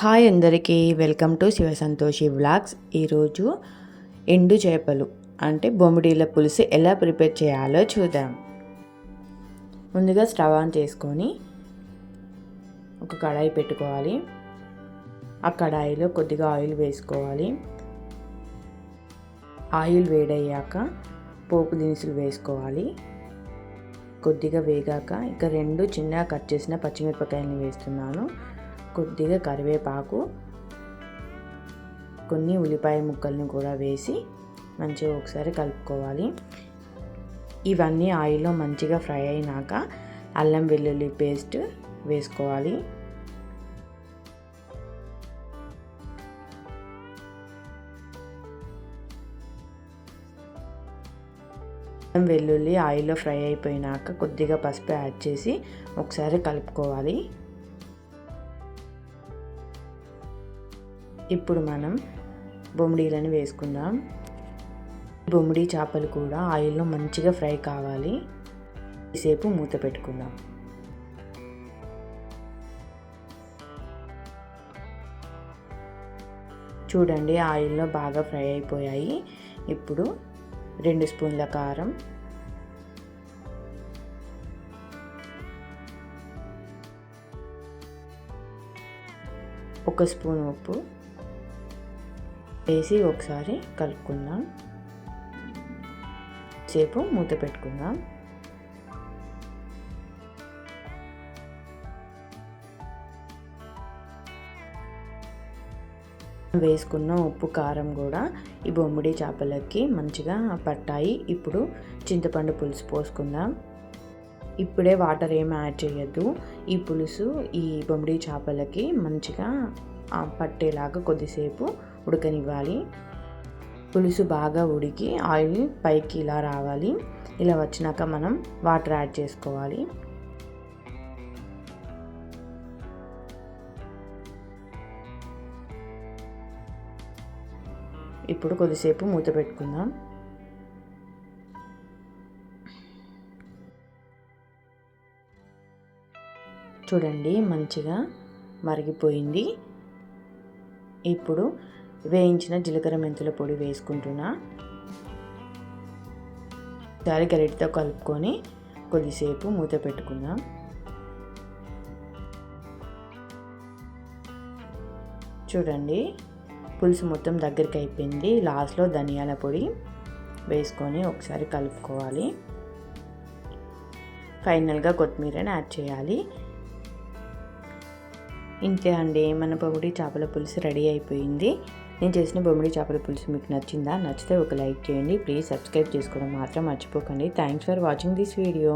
Hi అందరికీ welcome to Shiva Santoshi vlogs. ఈరోజు ఎండు చేపలు అంటే బొమ్మిడీల పులుసు ఎలా ప్రిపేర్ చేయాలో చూద్దాం. ముందుగా స్టవ్ ఆన్ చేసుకొని ఒక కడాయి పెట్టుకోవాలి. ఆ కడాయిలో కొద్దిగా ఆయిల్ వేసుకోవాలి. ఆయిల్ వేడయ్యాక పోపు దినుసులు వేసుకోవాలి. కొద్దిగా వేగాక ఇక రెండు చిన్నగా కట్ చేసిన పచ్చిమిరపకాయలని వేస్తున్నాను. కొద్దిగా కరివేపాకు కొన్ని ఉల్లిపాయ ముక్కలను కూడా వేసి మంచిగా ఒకసారి కలుపుకోవాలి. ఇవన్నీ ఆయిల్లో మంచిగా ఫ్రై అయినాక అల్లం వెల్లుల్లి పేస్ట్ వేసుకోవాలి. అల్లం వెల్లుల్లి ఆయిల్లో ఫ్రై అయిపోయినాక కొద్దిగా పసుపు యాడ్ చేసి ఒకసారి కలుపుకోవాలి. ఇప్పుడు మనం బొమ్మిడీలను వేసుకుందాం. బొమ్మిడి చేపలు కూడా ఆయిల్లో మంచిగా ఫ్రై కావాలి. సేపు మూత పెట్టుకుందాం. చూడండి ఆయిల్లో బాగా ఫ్రై అయిపోయాయి. ఇప్పుడు రెండు స్పూన్ల కారం. ఒక స్పూన్ ఉప్పు. వేసి ఒకసారి కలుపుకుందాం. సేపు మూత పెట్టుకుందాం. వేసుకున్న ఉప్పు కారం కూడా ఈ బొమ్మిడి చేపలకి మంచిగా పట్టాయి. ఇప్పుడు చింతపండు పులుసు పోసుకుందాం. ఇప్పుడే వాటర్ ఏం యాడ్ చేయొద్దు. ఈ పులుసు ఈ బొమ్మిడి చేపలకి మంచిగా పట్టేలాగా కొద్దిసేపు ఉడకనివ్వాలి. పులుసు బాగా ఉడికి ఆయిల్ పైకి ఇలా రావాలి. ఇలా వచ్చినాక మనం వాటర్ యాడ్ చేసుకోవాలి. ఇప్పుడు కొద్దిసేపు మూత పెట్టుకుందాం. చూడండి మంచిగా మరిగిపోయింది. ఇప్పుడు వేయించిన జీలకర్ర మెంతుల పొడి వేసుకుంటున్నా. దాని గరిటితో కలుపుకొని కొద్దిసేపు మూత పెట్టుకుందాం. చూడండి పులుసు మొత్తం దగ్గరికి అయిపోయింది. లాస్ట్లో ధనియాల పొడి వేసుకొని ఒకసారి కలుపుకోవాలి. ఫైనల్గా కొత్తిమీరని యాడ్ చేయాలి. ఇంతే అండి. మన పొడి చేపల పులుసు రెడీ అయిపోయింది. నేను చేసిన బొమ్మిడి చేపల పులుసు మీకు నచ్చిందా? నచ్చితే ఒక లైక్ చేయండి. ప్లీజ్ సబ్స్క్రైబ్ చేసుకోవడం మాత్రం మర్చిపోకండి. Thanks for watching this video.